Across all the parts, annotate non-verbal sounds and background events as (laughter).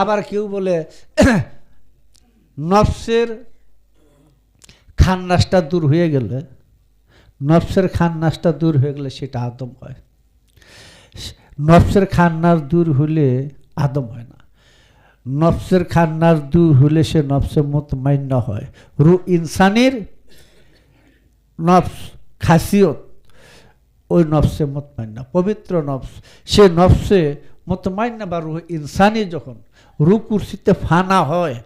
আবার কেউ বলে, নফসের খান্নাসটা দূর হয়ে গেলে, নফসের খান্নাসটা দূর হয়ে গেলে সেটা আদম হয়। নফসের খান্নাস দূর হলে আদম হয় না। নফসের খান্নাস দূর হলে সে নফসে মতমাইন্য হয়। রু ইনসানের নফস, খাসিয়ত, ওই নফসে মতমাইন্না, পবিত্র নফস। সে নফসে মতমাইন্না বা রু ইনসানি যখন রু কুর্সিতে ফানা হয়,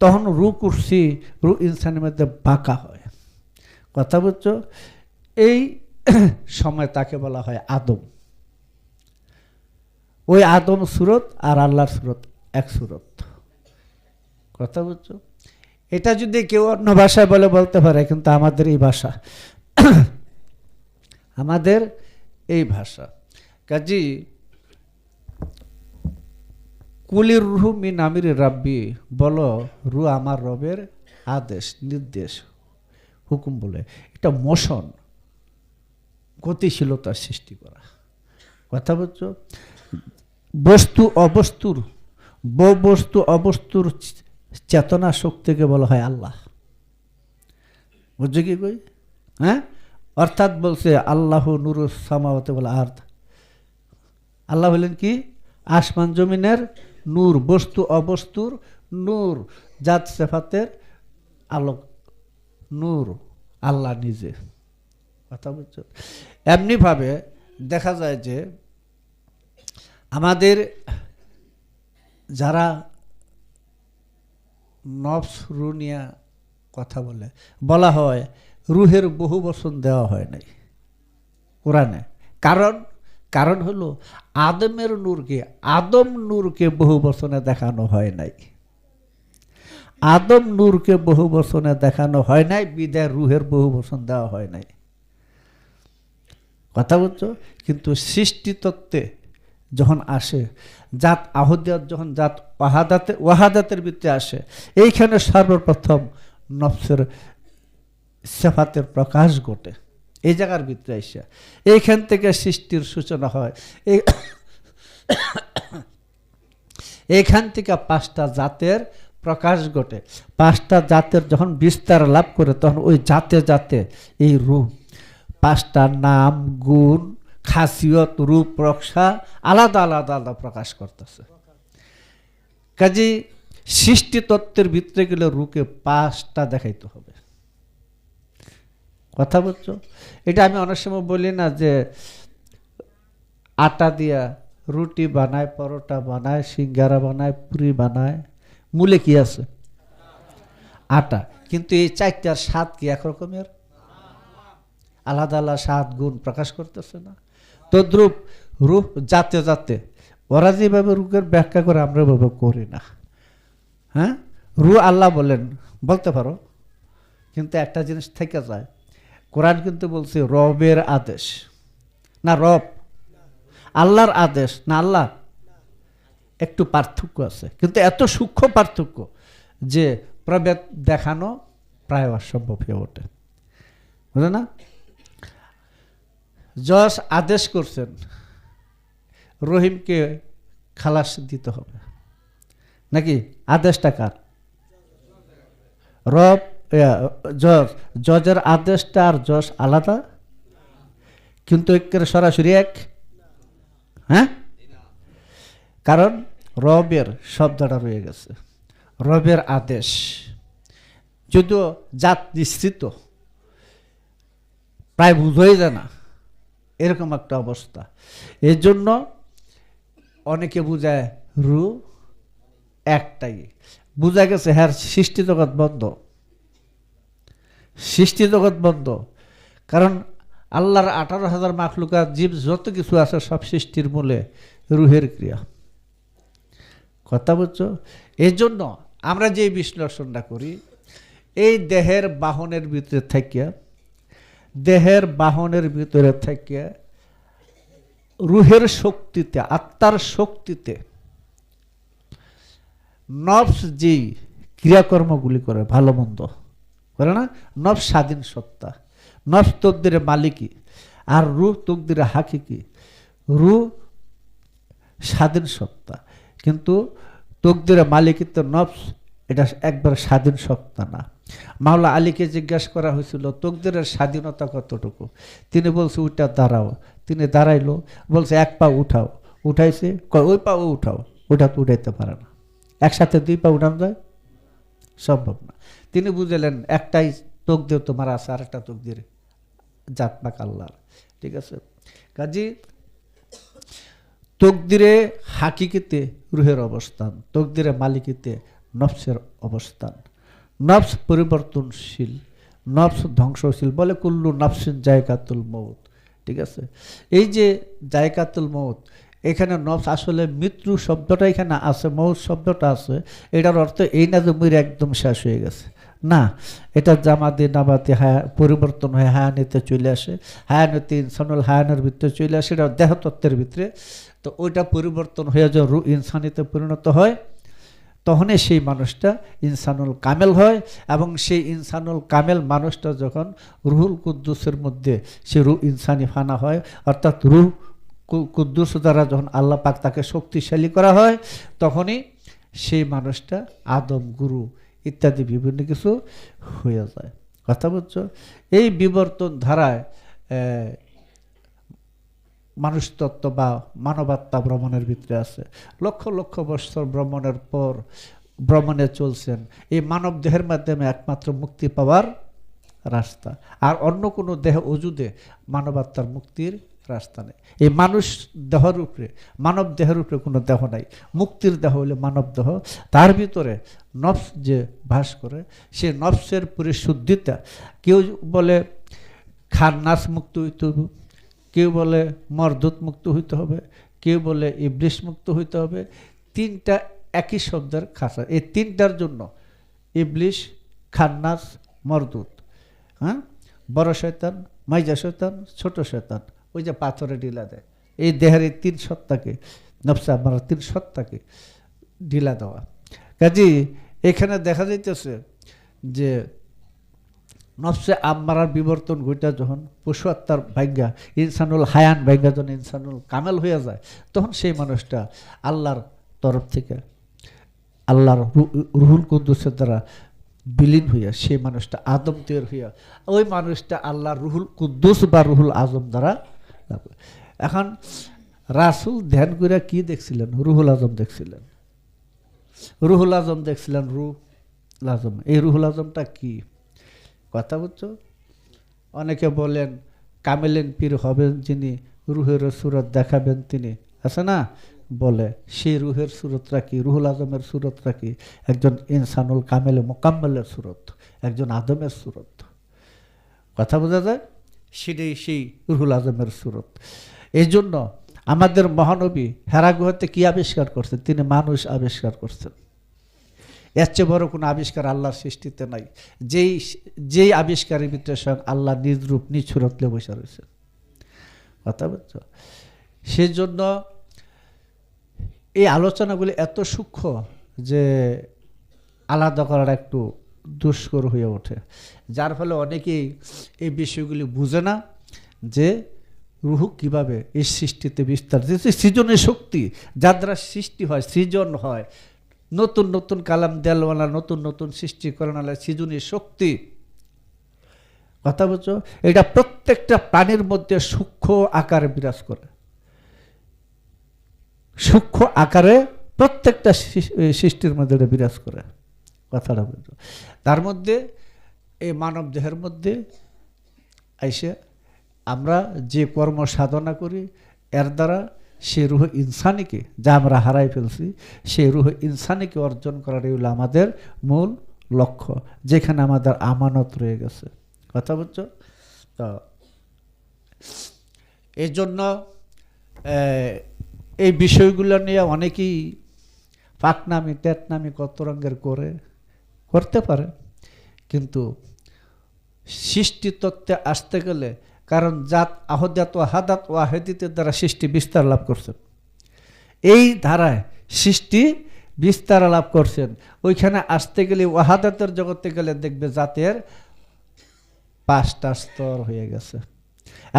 তখন রু কুর্সি রু ইনসানের মধ্যে বাঁকা হয়। কথা বুঝছ? এই (clears throat) সময় তাকে বলা হয় আদম। ওই আদম সুরত আর আল্লাহর সুরত এক সুরত। কথা বুঝছ? এটা যদি কেউ অন্য ভাষায় বলে, বলতে পারে, কিন্তু আমাদের এই ভাষা। (clears throat) আমাদের এই ভাষা। কাজী কুলির রুহু মিন আমির রাব্বি, বলো, রু আমার রবের আদেশ, নির্দেশ, হুকুম বলে। এটা মোশন গতিশীলতার সৃষ্টি করা। কথা বলছো বস্তু অবস্তুর বস্তু অবস্তুর চেতনা শক্তিকে বলা হয় আল্লাহ। বুঝছ কি কই? হ্যাঁ? অর্থাৎ বলছে, আল্লাহ নুর সামাওয়াতে বলে আর্থ আল্লাহ হলেন কি? আসমান জমিনের নূর বস্তু অবস্তুর নূর, জাত সেফাতের আলোক, নূর আল্লাহ নিজে। কথা বলছো এমনিভাবে দেখা যায় যে আমাদের যারা নফস, রু নিয়ে কথা বলে, বলা হয়, রুহের বহু বচন দেওয়া হয় নাই। কোরআনে। কারণ কারণ হলো আদমের নূরকে, আদম নূরকে বহু বচনে দেখানো হয় নাই। আদম নূরকে বহু বচনে দেখানো হয় নাই, বিদায় রুহের বহু বচন দেওয়া হয় নাই। কথা বলছো কিন্তু সৃষ্টিতত্ত্বে যখন আসে, জাত আহদিয়াত যখন জাত ওয়াহাদাতে, ওয়াহাদাতের ভিত্তি আসে, এইখানে সর্বপ্রথম নফসের সেফাতের প্রকাশ ঘটে। এই জায়গার ভিতরে এসে এইখান থেকে সৃষ্টির সূচনা হয়। এই এইখান থেকে পাঁচটা জাতের প্রকাশ ঘটে। পাঁচটা জাতের যখন বিস্তার লাভ করে, তখন ওই জাতে জাতে এই রূপ। পাঁচটা নাম, গুণ, খাসিয়ত, রূপ, রক্ষা আলাদা আলাদা আলাদা প্রকাশ করতেছে। কাজী সৃষ্টি তত্ত্বের ভিতরে গেলে রুকে পাঁচটা দেখাইতে হবে। কথা বলছো? এটা আমি অনেক সময় বলি না যে আটা দিয়া রুটি বানায়, পরোটা বানায়, সিঙ্গারা বানায়, পুরি বানায়। মূলে কি আছে? আটা। কিন্তু এই চারটার স্বাদ কি একরকমের? আলাদা আলাদা স্বাদ, গুণ প্রকাশ করতেছে না। তদ্রূপ রূপ যাতে যাতে ওরা যেভাবে রূপের ব্যাখ্যা করে, আমরা ভাবে করি না। হ্যাঁ? রু আল্লাহ বলেন, বলতে পারো? কিন্তু একটা জিনিস থেকে যায়। কোরআন কিন্তু বলছে রবের আদেশ। না, রব। আল্লাহর আদেশ, না আল্লাহ? একটু পার্থক্য আছে। কিন্তু এত সূক্ষ্ম পার্থক্য যে প্রভেদ দেখানো প্রায় অসম্ভব হয়ে ওঠে। বুঝলে না? জজ আদেশ করছেন, রহিমকে খালাস দিতে হবে। নাকি? আদেশটা কার? রব জজ, জজের আদেশটা আর জজ আলাদা? কিন্তু একের সরাসরি এক? হ্যাঁ? কারণ রবের শব্দটা রয়ে গেছে। রবের আদেশ। যদিও জাত নিশ্চিত, প্রায় বুঝোই যায় না, এরকম একটা অবস্থা। এর জন্য অনেকে বুঝায় রু একটাই। বোঝা গেছে হ্যাঁ সৃষ্টি জগৎ বন্ধ। সৃষ্টি জগৎ বন্ধ। কারণ আল্লাহর আঠারো হাজার মাখলুকা জীব যত কিছু আছে সব সৃষ্টির মূলে রুহের ক্রিয়া। কথা বলছো এই জন্য আমরা যে বিশ্লেষণটা করি, এই দেহের বাহনের ভিতরে থাকিয়া, দেহের বাহনের ভিতরে থেকে রুহের শক্তিতে, আত্মার শক্তিতে নফস যেই ক্রিয়াকর্মগুলি করে, ভালো মন্দ করে না? নফ স্বাধীন সত্তা। নফ তকদিরে মালিকই আর রু তকদিরে হাকিকি। রু স্বাধীন সত্তা। কিন্তু তকদিরে মালিকিত্ব নফস এটা একবার স্বাধীন সত্তা না। মাওলা আলীকে জিজ্ঞাসা করা হয়েছিল, তকদিরের স্বাধীনতা কতটুকু? তিনি বলছে উঠা দাঁড়াও। তিনি দাঁড়াইলো, বলছে, এক পা উঠাও। উঠাইছে ওই পাও উঠাও। ওটা তো উঠাইতে পারে না। একসাথে দুই পা উঠানো যায়? সম্ভব না। তিনি বুঝলেন, একটাই তকদির তোমার আছে আর একটা তোক তকদির জাতপাক আল্লাহর ঠিক আছে? কাজী তকদিরে হাকিকিতে রুহের অবস্থান তকদিরে মালিকিতে নফসের অবস্থান। নফস পরিবর্তনশীল, নফস ধ্বংসশীল বলে কুল্লু নফসিন জায়গাতুল মৌত ঠিক আছে? এই যে জায়গাতুল মৌত এখানে নফস আসলে মৃত্যু শব্দটা এখানে আছে, মৌত শব্দটা আছে। এটার অর্থ এই না যে মরে একদম শেষ হয়ে গেছে। না, এটা জামাতে নামাতে হায়া, পরিবর্তন হয়ে হায়ানিতে চলে আসে। হায়ানিতে ইনসানুল হায়ানের ভিতরে চলে আসে, এটা দেহতত্ত্বের ভিতরে। তো ওইটা পরিবর্তন হয়ে যে রু ইনসানিতে পরিণত হয়, তখনই সেই মানুষটা ইনসানুল কামেল হয় এবং সেই ইনসানুল কামেল মানুষটা যখন রুহুল কুদ্দুসের মধ্যে সে রু ইনসানি ফানা হয়, অর্থাৎ রুহ কুদ্দুস দ্বারা যখন আল্লাহ পাক তাকে শক্তিশালী করা হয়, তখনই সেই মানুষটা আদম, গুরু ইত্যাদি বিভিন্ন কিছু হয়ে যায়। কথা বলছো এই বিবর্তন ধারায় মানুষ বা মানবাত্মা ভ্রমণের ভিতরে আছে। লক্ষ লক্ষ বছর ভ্রমণের পর ভ্রমণে চলছেন। এই মানব দেহের মাধ্যমে একমাত্র মুক্তি পাওয়ার রাস্তা। আর অন্য কোনো দেহ অজুদে মানবাত্মার মুক্তির রাস্তা নেই। এই মানুষ দেহর উপরে, মানব দেহের উপরে কোনো দেহ নাই। মুক্তির দেহ হলে মানব দেহ। তার ভিতরে নফস যে বাস করে, সে নফসের পরিশুদ্ধিতা কেউ বলে খান্নাস মুক্ত হইতে হবে কেউ বলে মরদুত মুক্ত হইতে হবে, কেউ বলে ইবলিশ মুক্ত হইতে হবে। তিনটা একই শব্দের খাসা এই তিনটার জন্য ইবলিশ খান্নাস, মরদুত হ্যাঁ? বড় শয়তান, মাইজা শয়তান, ছোট শয়তান। ওই যে পাথরে ঢিলা দেয় এই দেহের এই তিন সত্তাকে, নফসা আমার তিন সত্তাকে ঢিলা দেওয়া কাজী এখানে দেখা যাইতেছে যে নফসে আম্মারার বিবর্তন ঘটা যখন পশু আত্মার ভাগ্যা, ইনসানুল হায়ান ভাগ্যা যখন ইনসানুল কামেল হয়ে যায়, তখন সেই মানুষটা আল্লাহর তরফ থেকে, আল্লাহর রুহুল কুদ্দুসের দ্বারা বিলীন হইয়া সেই মানুষটা আদম তৈরি হইয়া, ওই মানুষটা আল্লাহর রুহুল কুদ্দুস বা রুহুল আজম দ্বারা। এখন রাসুল ধ্যান করে কি দেখছিলেন? রুহুল আজম দেখছিলেন। রুহুল আজম দেখছিলেন রুহুল আজম। এই রুহুল আজমটা কি? কথা বুঝছ? অনেকে বলেন, কামেলেন পীর হবেন যিনি, রুহের সুরত দেখাবেন তিনি। আছে না? বলে, সেই রুহের সুরতটা কি? রুহুল আজমের সুরতটা কি? একজন ইনসানুল কামেল মোকাম্মেলের সুরত, একজন আদমের সুরত। কথা বোঝা যায়? সেটাই সেই রুহুল আজমের সুরত। এই জন্য আমাদের মহানবী হেরা গুহাতে কি আবিষ্কার করছেন? তিনি মানুষ আবিষ্কার করছেন। এর চেয়ে বড় কোনো আবিষ্কার আল্লাহর সৃষ্টিতে নাই। যেই যেই আবিষ্কারের ভিতরে স্বয়ং আল্লাহ নিজ রূপ, নিজ বসে রয়েছে কথা বুঝছ সেই জন্য এই আলোচনাগুলি এত সূক্ষ্ম যে আলাদা করার একটু দুষ্কর হয়ে ওঠে। যার ফলে অনেকেই এই বিষয়গুলি বুঝে না যে রুহু কীভাবে এই সৃষ্টিতে বিস্তার যে সৃজনের শক্তি, যার দ্বারা সৃষ্টি হয়, সৃজন হয়, নতুন নতুন কালাম দেলওয়ালা নতুন নতুন সৃষ্টি করানালা সৃজনী শক্তি। কথা বলছো এটা প্রত্যেকটা প্রাণীর মধ্যে সূক্ষ্ম আকারে বিরাজ করে। সূক্ষ্ম আকারে প্রত্যেকটা সৃষ্টির মধ্যে বিরাজ করে। কথাটা বলছো তার মধ্যে, এই মানব দেহের মধ্যে আইসে আমরা যে কর্ম সাধনা করি, এর দ্বারা সে রুহ ইনসানিকে যা আমরা হারাই ফেলছি সেই রুহ ইনসানিকে অর্জন করার হলো আমাদের মূল লক্ষ্য, যেখানে আমাদের আমানত রয়ে গেছে। কথা বুঝছ তো এই জন্য এই বিষয়গুলো নিয়ে অনেকেই পাকনামি, টেটনামি কত রঙের করে করতে পারে। কিন্তু সৃষ্টি তত্ত্বে আসতে গেলে কারণ জাত আহদাত ও হাদাত ও আহেদিতের দ্বারা সৃষ্টি বিস্তার লাভ করছেন। এই ধারায় সৃষ্টি বিস্তার লাভ করছেন। ওইখানে আসতে গেলে ওয়াহাদাতের জগতে গেলে দেখবে জাতের পাঁচটা স্তর হয়ে গেছে।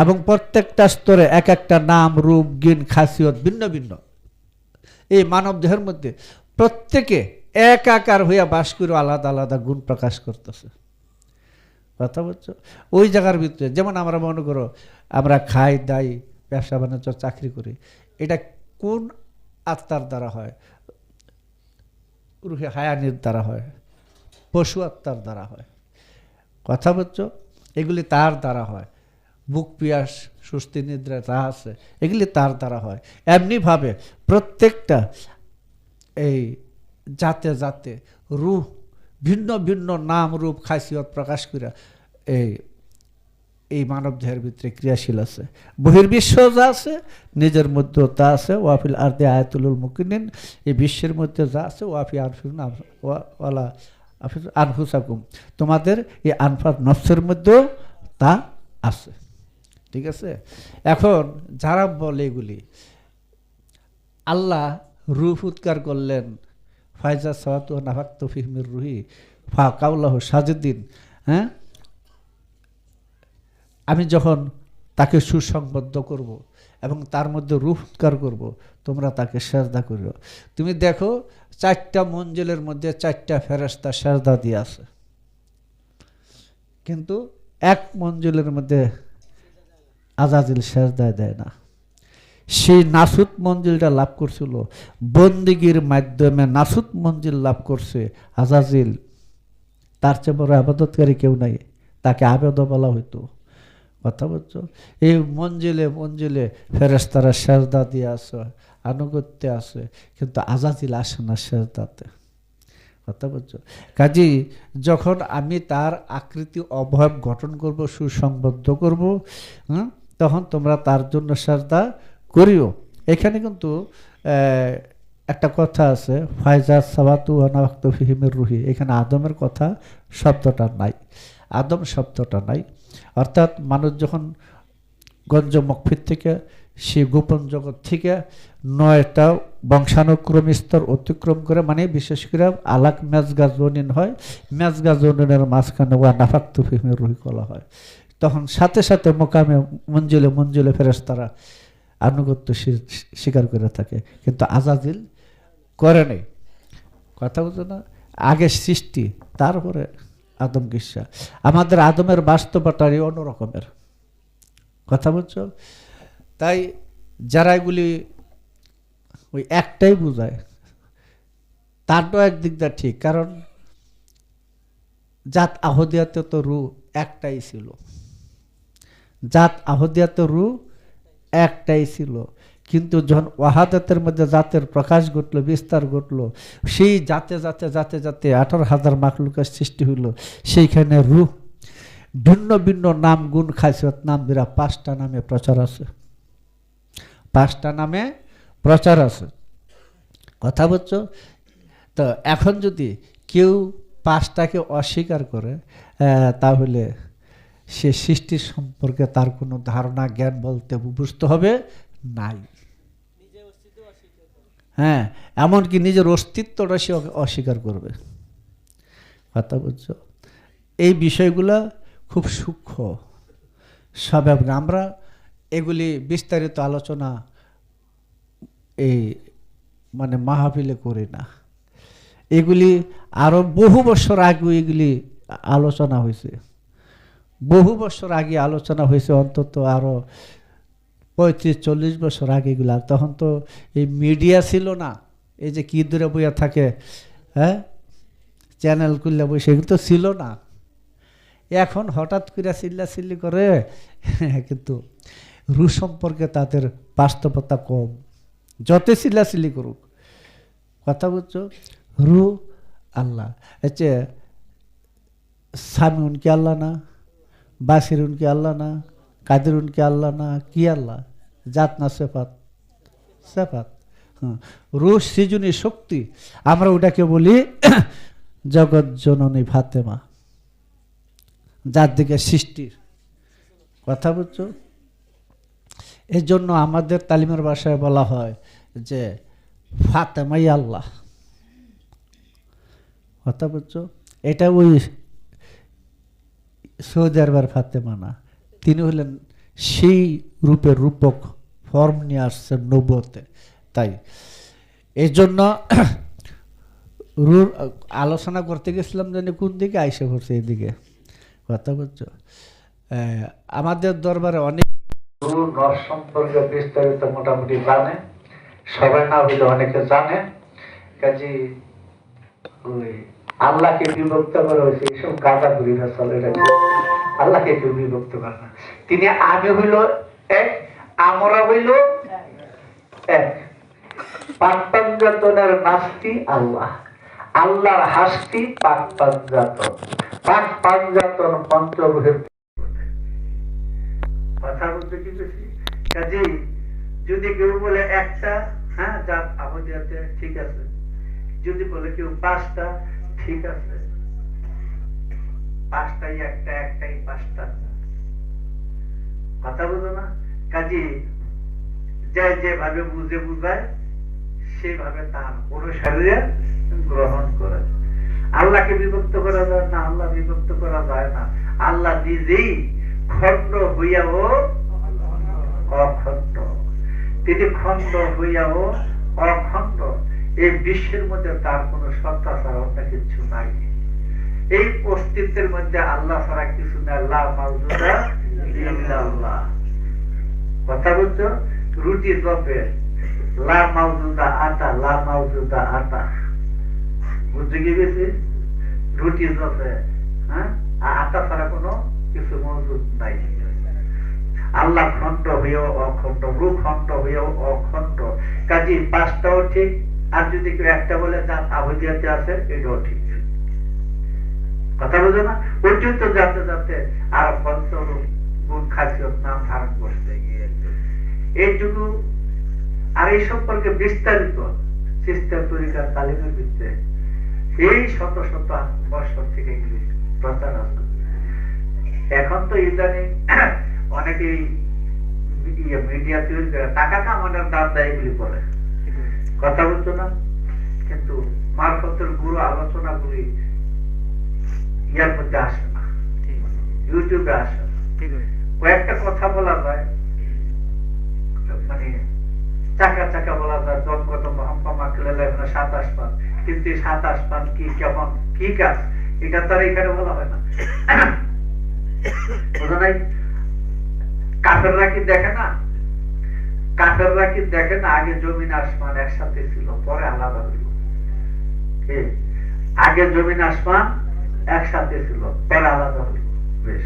এবং প্রত্যেকটা স্তরে এক একটা নাম, রূপ, গিন, খাসিয়ত ভিন্ন ভিন্ন। এই মানব দেহের মধ্যে প্রত্যেকে এক আকার হইয়া বাস করে আলাদা আলাদা গুণ প্রকাশ করতেছে। কথা বলছো? ওই জায়গার ভিতরে, যেমন আমরা মনে করো, আমরা খাই, দাই, ব্যবসা বাণিজ্য, চাকরি করি, এটা কোন আত্মার দ্বারা হয়? রুহে হায়ানির দ্বারা হয়, পশু আত্মার দ্বারা হয়। কথা বলছো? এগুলি তার দ্বারা হয়। বুক পিয়াস, সুস্থি, নিদ্রা যা আছে, এগুলি তার দ্বারা হয়। এমনিভাবে প্রত্যেকটা এই জাতে যাতে রূপ ভিন্ন ভিন্ন নাম রূপ খাসিয়ত প্রকাশ করে এই এই মানব দেহের ভিতরে ক্রিয়াশীল আছে। বহির্বিশ্ব যা আছে, নিজের মধ্যেও তা আছে। ওয়াফিল আর্দে আয়াতুল মুকিনিন, এই বিশ্বের মধ্যে যা আছে, ওয়াফি আনফিন ওয়ালা আফিস আনফুসাকুম। তোমাদের এই আনফার নফসের মধ্যেও তা আছে। ঠিক আছে? এখন যারা বলে এগুলি, আল্লাহ রূপ উৎকার করলেন ফাইজা সাহাতু নাফাক্ত ফিহমির রুহি। ফা কাউলাহ সাজুদ্দিন হ্যাঁ? আমি যখন তাকে সুসংবদ্ধ করব এবং তার মধ্যে রূপ উৎকার করব, তোমরা তাকে সেজদা করিও। তুমি দেখো, চারটা মঞ্জিলের মধ্যে চারটা ফেরস্তা সেজদা দিয়ে আছে। কিন্তু এক মঞ্জিলের মধ্যে আজাজিল সেজদায় দেয় না। সেই নাসুত মঞ্জিলটা লাভ করছিল। বন্দিগির মাধ্যমে নাসুত মঞ্জিল লাভ করছে আজাজিল। তার চেয়ে বড় আবাদতকারী কেউ নাই, তাকে আবেদ বলা হইতো। কথা বলছো? এই মঞ্জিলে মঞ্জিলে ফেরেস্তারা সেজদা দিয়ে আছে আনুগত্যে আসে, কিন্তু আজাজিল আসে না সেজদাতে। কথা বলছো? কাজী, যখন আমি তার আকৃতি অবয়ব গঠন করব, সুসংবদ্ধ করব তখন তোমরা তার জন্য সাজদা করিও। এখানে কিন্তু একটা কথা আছে ফায়জা সাবাতু অনাক্ত ফিহিমের রুহি। এখানে আদমের কথা শব্দটা নাই। আদম শব্দটা নাই। অর্থাৎ মানুষ যখন গঞ্জ মকফির থেকে, সে গোপন জগৎ থেকে নয়টা বংশানুক্রম স্তর অতিক্রম করে মানে বিশেষ করে আলাক মেজগা জনিন হয় মেজগা জনিনের মাঝখানে ওয়া নাফাক্তু ফিহিমের রুহি করা হয়। তখন সাথে সাথে মোকামে মঞ্জিলে মঞ্জিলে ফেরেশতারা আনুগত্য স্বীকার করে থাকে। কিন্তু আজাদিল করে নেই। কথা বলছো না আগে সৃষ্টি, তারপরে আদম কিসা। আমাদের আদমের বাস্তবতারই অন্যরকমের। কথা বলছো? তাই যারা এগুলি ওই একটাই বোঝায়, তারটাও একদিক দিয়ে ঠিক, কারণ জাত আহদিয়াতে তো রু একটাই ছিল। জাত আহদিয়াতে রু একটাই ছিল। কিন্তু যখন ওয়াহাদাতের মধ্যে জাতের প্রকাশ ঘটলো, বিস্তার ঘটলো, সেই জাতে জাতে জাতে জাতে আঠারো হাজার মাকলুকের সৃষ্টি হইল। সেইখানে রূহ, ভিন্ন ভিন্ন নাম গুণ খাসিয়ত নাম বিরা পাঁচটা নামে প্রচার আছে। পাঁচটা নামে প্রচার আছে। কথা বলছো তো এখন যদি কেউ পাঁচটাকে অস্বীকার করে তাহলে সে সৃষ্টির সম্পর্কে তার কোনো ধারণা, জ্ঞান বলতে বুঝতে হবে নাই। হ্যাঁ এমনকি নিজের অস্তিত্বটা সে অস্বীকার করবে। কথা বুঝছ? এই বিষয়গুলো খুব সূক্ষ্ম। না। আমরা এগুলি বিস্তারিত আলোচনা এই মানে মাহফিলে করি না। এগুলি আরও বহু বছর আগে এগুলি আলোচনা হয়েছে। বহু বছর আগে আলোচনা হয়েছে, অন্তত আরও পঁয়ত্রিশ, চল্লিশ বছর আগে এগুলা। তখন তো এই মিডিয়া ছিল না। এই যে কি দূরে বইয়া থাকে হ্যাঁ? চ্যানেল খুললে বসে এগুলো তো ছিল না। এখন হঠাৎ করে চিল্লা চিল্লি করে, (laughs) কিন্তু রু সম্পর্কে তাদের বাস্তবতা কম। যত চিল্লা চিল্লি করুক, কথা বলছো রু আল্লাহ। হচ্ছে স্বামী উনকে আল্লাহ না? বাসির উনকে আল্লাহ না কাদের উনকে আল্লাহ না, কি আল্লাহ? জাত না সেফাত? সেফাত। হ্যাঁ রুশ সৃজনী শক্তি। আমরা ওটাকে বলি (clears throat) জগৎ জননী ফাতেমা। যার দিকে সৃষ্টির। কথা বুঝছ? এর জন্য আমাদের তালিমের ভাষায় বলা হয় যে ফাতেমাই আল্লাহ। কথা বুঝছ? এটা ওই সৌদি আরবের ফাতেমা না, তিনি হলেন সেই রূপের রূপক ফর্ম নিয়ে আসছেন নবতে তাই এই জন্য রুর আলোচনা করতে গেছিলাম জানি কোন দিকে, আইসে পড়ছে এদিকে। কথা বলছো? আমাদের দরবারে অনেক নর সম্পর্কে বিস্তারিত মোটামুটি জানে। সবাই না হইলে অনেকে জানে। কাজে ওই আল্লাহকে বিভক্ত করা এইসব গাঁদা ঘুরিরা চলে রাখে আল্লাহকে কেউ বিভক্ত করে না। তিনি আগে হইল এক, আমরা হইল এক। পাক পাঞ্জাতনের নাস্তি আল্লাহ। আল্লাহর হাস্তি পাক পাঞ্জাতন পাক পাঞ্জাতন পঞ্চগ্রহের কথা বলতে কি বেশি? কাজেই যদি কেউ বলে একটা হ্যাঁ জাত আহদিয়াতে ঠিক আছে। যদি বলে কেউ পাঁচটা ঠিক আছে। পাঁচটাই একটা একটাই পাঁচটা। কথা বুঝো না? কাজে যে যেভাবে বুঝে বুঝায়, সেভাবে তার অনুসারীরা গ্রহণ করে। আল্লাহকে বিভক্ত করা যায় না, আল্লাহ বিভক্ত করা যায় না। আল্লাহ নিজেই খণ্ড হইয়াও অখণ্ড। তিনি খণ্ড হইয়াও অখণ্ড। এই বিশ্বের মধ্যে তার কোন সত্তা ছাড়া অন্য কিছু নাই। এই অস্তিত্বের মধ্যে আল্লাহ ছাড়া কিছু নাই। আল্লাহ মাউজুদা ইল্লাল্লাহ। কথা বলছো? রুটি জপে লা মাউজুদা আটা লা মাউজুদা আটা বুঝতে কি গেছি? রুটি জপে হ্যাঁ? আটা ছাড়া কোনো কিছু মজুদ নাই। আল্লাহ খণ্ড হয়েও অখণ্ড রু খণ্ড হয়েও অখণ্ড। কাজী পাঁচটাও ঠিক আর যদি কেউ একটা বলে যান আহুদিয়াতে আছে, এটাও ঠিক কথা বুঝো না? ওইটাই তো যাতে যাতে আর নাম ধারণ এইটুকু আর এই সম্পর্কে বিস্তারিত সিস্টেম তরিকার তালিমের এই শত শত বছর থেকে এগুলি প্রচার এখন তো ইদানিং অনেকেই মিডিয়া তৈরি করে, টাকা কামানোর দাম দেয় এগুলি করে কথা বলছো না কিন্তু মারফতের গুরু আলোচনাগুলি ইয়ার মধ্যে আসে না। ইউটিউবে আসে না। কয়েকটা কথা বলা যায়। মানে চাকা চাকা বলা যায় জনগত মহাম্মা খেলে সাতাশ পান। কিন্তু এই সাতাশ পান কি কেমন? কি কাজ এটা তো আর এখানে বলা হয় না। (coughs) বোঝা নাই কাফেররা কি দেখে না? কাফেররা কি দেখে না আগে জমিন আসমান একসাথে ছিল, পরে আলাদা হইল? আগে জমিন আসমান একসাথে ছিল, পরে আলাদা হইল। বেশ।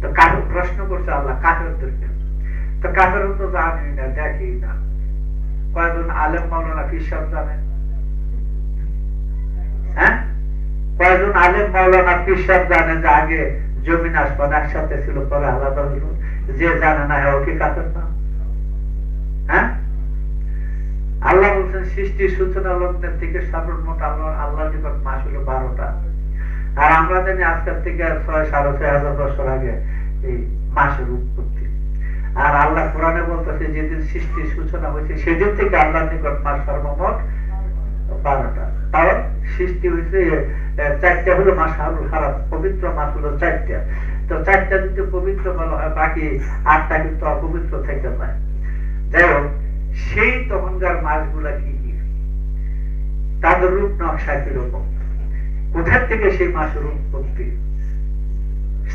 তো কাফের প্রশ্ন করছে আল্লাহ কাফেরদেরকে তো কাফের তো জানি না দেখি না। কয়েকজন আলেম মাওলানা ফিসাব জানেন হ্যাঁ? কয়েকজন আলেম মাওলানা ফিসাব জানে যে আগে জমিন আসমান একসাথে ছিল, পরে আলাদা হইল? যে জানে না হ্যাঁ কি কাফের না? সৃষ্টির সূচনা লগ্নের থেকে সর্বমোট আল্লাহ আল্লাহ নিকট মাস হলো বারোটা। আর আমরা জানি আজকের থেকে ছয় সাড়ে ছয় হাজার বছর আগে এই মাসের উৎপত্তি। আর আল্লাহ কোরআনে বলতেছে, যেদিন সৃষ্টির সূচনা হয়েছে, সেদিন থেকে আল্লাহ নিকট মাস সর্বমোট বারোটা। তাও সৃষ্টি হয়েছে চারটা হলো মাস হারুল হারাম পবিত্র মাস হলো চারটা। তো চারটা যদি পবিত্র বলা হয়, বাকি আটটা কিন্তু অপবিত্র থেকে যায়। যাই হোক, সেই তখনকার মাসগুলা কি? তাদের রূপ নকশা কীরকম কোথার থেকে সেই মাসের উৎপত্তি?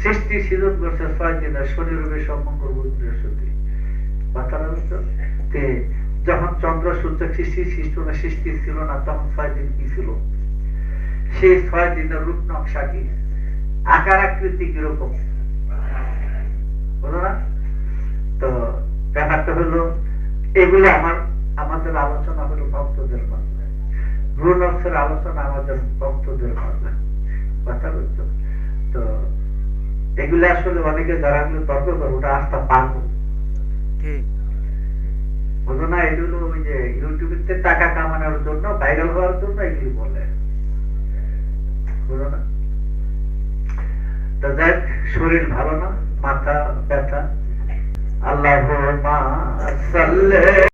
সৃষ্টি সৃজন করছে ছয় দিনের শনি রবি সম্মঙ্গল বুধ বৃহস্পতি। যখন চন্দ্র সূর্য সৃষ্টি সৃষ্টি না সৃষ্টি ছিল না, তখন ছয় দিন কি ছিল? সেই ছয় দিনের রূপ নকশা কি আকার আকৃতি কীরকম? না? তো ব্যাপারটা হলো, এগুলো আমার, আমাদের আলোচনা হলো ভক্তদের মাধ্যমে গ্রুনক্সের আলোচনা আমাদের ভক্তদের মাধ্যমে কথা বলছো তো এগুলো আসলে অনেকে যারা এগুলো তর্ক করে ওটা আস্থা পাবো বুঝো না এগুলো ওই যে ইউটিউবে টাকা কামানোর জন্য ভাইরাল হওয়ার জন্য এগুলি বলে। বুঝো না। তো দেখ শরীর ভালো না মাথা ব্যথা। আল্লাহ মা সাল্লে।